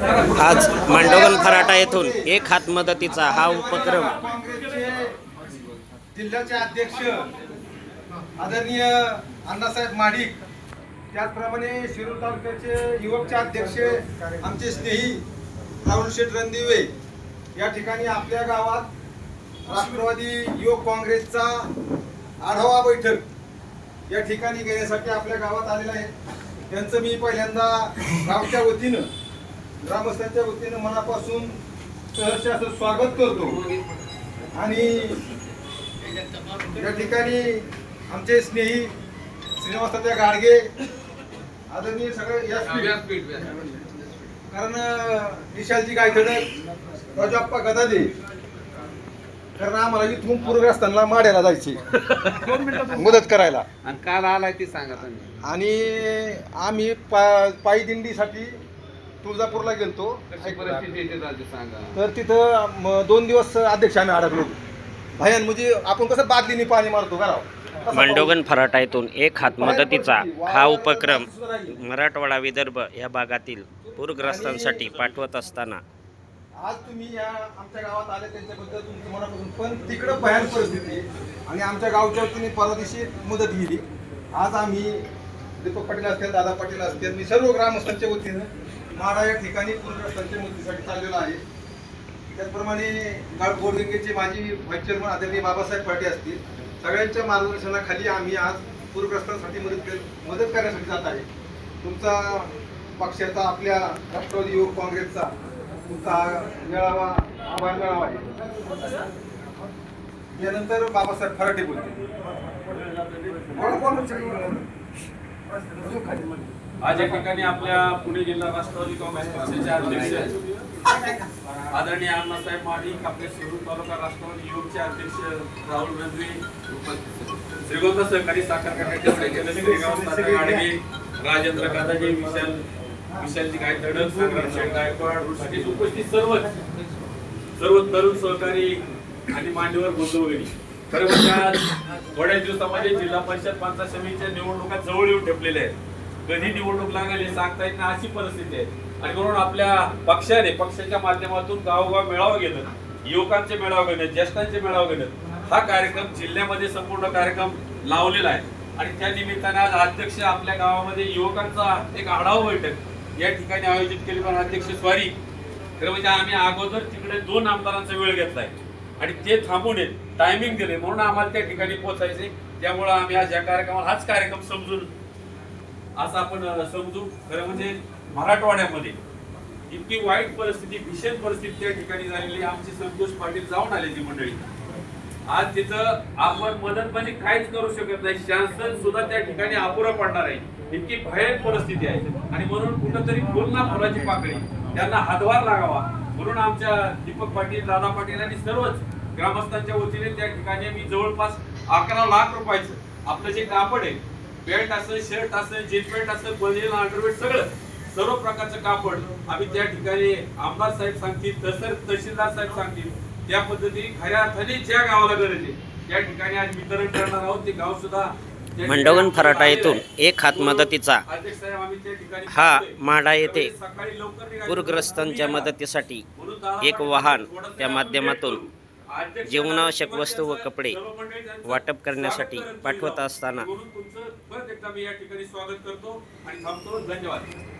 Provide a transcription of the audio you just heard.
आज मांडोगन फराटा येथून एक हात मदतीचा हा उपक्रम. काँग्रेसचे जिल्ह्याचे अध्यक्ष आदरणीय अण्णासाहेब माडिक त्याचप्रमाणे शिरूर तालुक्याचे युवकचे अध्यक्ष आमचे स्नेही राहुल शेठ रणदिवे या ठिकाणी आपल्या गावात राष्ट्रवादी युवक काँग्रेसचा आढावा बैठक या ठिकाणी घेण्यासाठी आपल्या गावात आलेला आहे. त्यांचं मी पहिल्यांदा गावच्या वतीनं ग्रामस्थांच्या वतीनं मनापासून सहर्ष असं स्वागत करतो. आणि या ठिकाणी आमचे स्नेही श्रीनिवासाच्या गाडगे आदरणीय सगळे या कारण विशालजी गायखडक राजाप्पा गदादे कारण आम्हाला इथून पूरग्रस्तांना माड्याला जायचे. मदत करायला. आणि काल आलाय ते सांगा आणि आम्ही पा पायी दिंडीसाठी तुळजापूरला गेलतो कशी परिस्थिती येते राजू सांगा तर तिथं म, दोन दिवस अध्यक्ष आम्ही अडकलो भयान म्हणजे आपण कसं बादलीने पाणी मारतो का राव? तसा मांडोगन फराटा येथून एक हात. मदतीचा हा उपक्रम मराठवाडा विदर्भ या भागातील पूरग्रस्तांसाठी पाठवत असताना आज तुम्ही या आमच्या गावात आले त्यांच्याबद्दल तुमचं मनापासून पण तिकडं भयान परिस्थिती आहे. आणि आमच्या गावच्या वतीने परवा दिवशी मदत गेली आज आम्ही दीपक पाटील असतील दादा पाटील असतील मी सर्व ग्रामस्थांच्या वतीनं माडा या ठिकाणी पूरग्रस्तांच्या मदतीसाठी चाललेलो आहे त्याचप्रमाणे गोडगंगेचे माजी व्हाईस चेअरमन आदरणीय बाबासाहेब पाटील असतील सगळ्यांच्या मार्गदर्शनाखाली आम्ही आज पूरग्रस्तांसाठी मदत मदत करण्यासाठी जात आहे तुमचा पक्षाचा आपल्या राष्ट्रवादी युवक काँग्रेसचा तुमचा मेळावा आभार मेळावा आहे यानंतर बाबासाहेब फराटे बोलते आज या ठिकाणी आपल्या पुणे जिल्हा राष्ट्रवादी काँग्रेस पक्षाचे अध्यक्ष आदरणीय अण्णासाहेब माडिक आपले शिरूर तालुका राष्ट्रवादी युवकचे अध्यक्ष राहुल रंजवे श्रीगोंदा सहकारी साखर कारखान्याचे गाडगे राजेंद्र कादाजी विशाल विशालजी गायतडक संग्राम शेठ गायकवाड ऋषिकेश उपस्थित सर्व सर्व तरुण सहकारी आणि मान्यवर बंधू खरं म्हणजे आज थोड्याच दिवसामध्ये जिल्हा परिषद पंचायत समितीच्या निवडणुका जवळ येऊन ठेपलेल्या आहेत. कधी निवडणूक लागेल हे सांगता येत नाही अशी परिस्थिती आहे. आणि म्हणून आपल्या पक्षाने पक्षाच्या माध्यमातून गावोगाव मेळावं घेणं युवकांचे मेळावा घेणं ज्येष्ठांचे मेळावा घेणं हा कार्यक्रम जिल्ह्यामध्ये संपूर्ण कार्यक्रम लावलेला आहे. आणि त्या निमित्ताने आज अध्यक्ष आपल्या गावामध्ये युवकांचा एक आढावा बैठक या ठिकाणी आयोजित केली पण अध्यक्ष स्वारी खरं म्हणजे आम्ही अगोदर तिकडे दोन आमदारांचा वेळ घेतलाय आणि ते थांबून येत टायमिंग दिले म्हणून आम्हाला त्या ठिकाणी पोहोचायचे त्यामुळे आम्ही आज या कार्यक्रमाला हाच कार्यक्रम समजून असं आपण समजू खरं म्हणजे मराठवाड्यामध्ये इतकी वाईट परिस्थिती भीषण परिस्थिती त्या ठिकाणी झालेली आहे. आमचे संतोष पाटील जाऊन आले ती मंडळी आज तिथं आपण मदतपणे काहीच करू शकत नाही. शासन सुद्धा त्या ठिकाणी अपुरा पडणार आहे. इतकी भयानक परिस्थिती आहे. आणि म्हणून कुठंतरी पूर्ण फुलाची पाकळी त्यांना हातभार लागावा. म्हणून आमच्या दीपक पाटील दादा पाटील आणि सर्वच ग्रामस्थांच्या वतीने त्या ठिकाणी मी जवळपास अकरा लाख रुपयाचं आपलं जे कापड आहे पॅन्ट असेल शर्ट असेल जीन पॅन्ट असेल बनियन अंडरवेट सगळं सर्व प्रकारचं कापड आम्ही त्या ठिकाणी आमदार साहेब सांगतील तसं तहसीलदार साहेब सांगतील त्या पद्धतीने खऱ्या अर्थाने ज्या गावाला गरज आहे त्या ठिकाणी आज वितरण करणार आहोत ते गाव सुद्धा मंडोगन फराटा येथून. एक हात मदतीचा हा. माढा येथे. पूरग्रस्तांच्या मदतीसाठी एक वाहन त्या माध्यमातून जीवनावश्यक वस्तू व कपडे वाटप करण्यासाठी पाठवत. असताना परत एकदा मी या ठिकाणी स्वागत करतो आणि थांबतो. धन्यवाद.